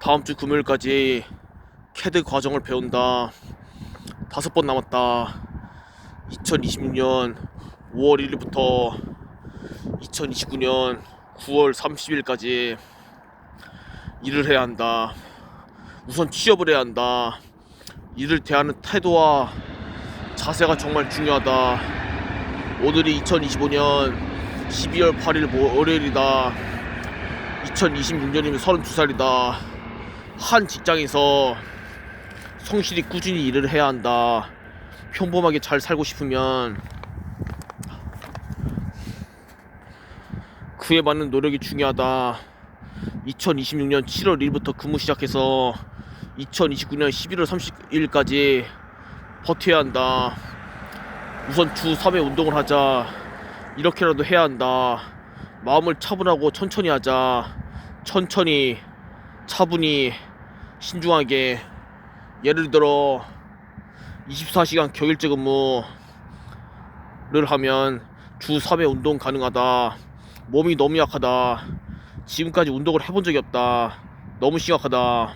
다음 주 금요일까지 캐드 과정을 배운다. 다섯 번 남았다. 2026년 5월 1일부터 2029년 9월 30일까지 일을 해야 한다. 우선 취업을 해야 한다. 일을 대하는 태도와 자세가 정말 중요하다. 오늘이 2025년 12월 8일 모- 월요일이다. 2026년이면 32살이다. 한 직장에서 성실히 꾸준히 일을 해야 한다. 평범하게 잘 살고 싶으면 그에 맞는 노력이 중요하다. 2026년 7월 1일부터 근무 시작해서 2029년 11월 30일까지 버텨야 한다. 우선 주 3회 운동을 하자. 이렇게라도 해야 한다. 마음을 차분하고 천천히 하자. 천천히, 차분히, 신중하게. 예를 들어 24시간 격일제 근무를 하면 주 3회 운동 가능하다. 몸이 너무 약하다. 지금까지 운동을 해본 적이 없다. 너무 심각하다.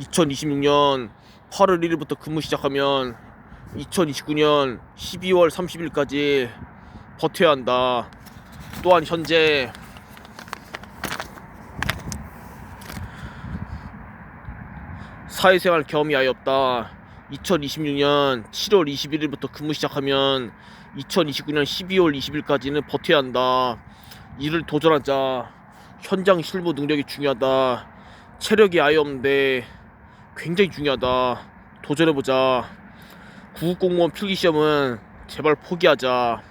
(2026년 8월 1일부터 근무 시작하면 2029년 12월 30일까지 버텨야 한다. 또한 현재 사회생활 경험이 아예 없다. 2026년 7월 21일부터 근무 시작하면 2029년 12월 20일까지는 버텨야 한다. 일을 도전하자. 현장 실무 능력이 중요하다. 체력이 아예 없는데 굉장히 중요하다. 도전해보자. 구급 공무원 필기 시험은 제발 포기하자.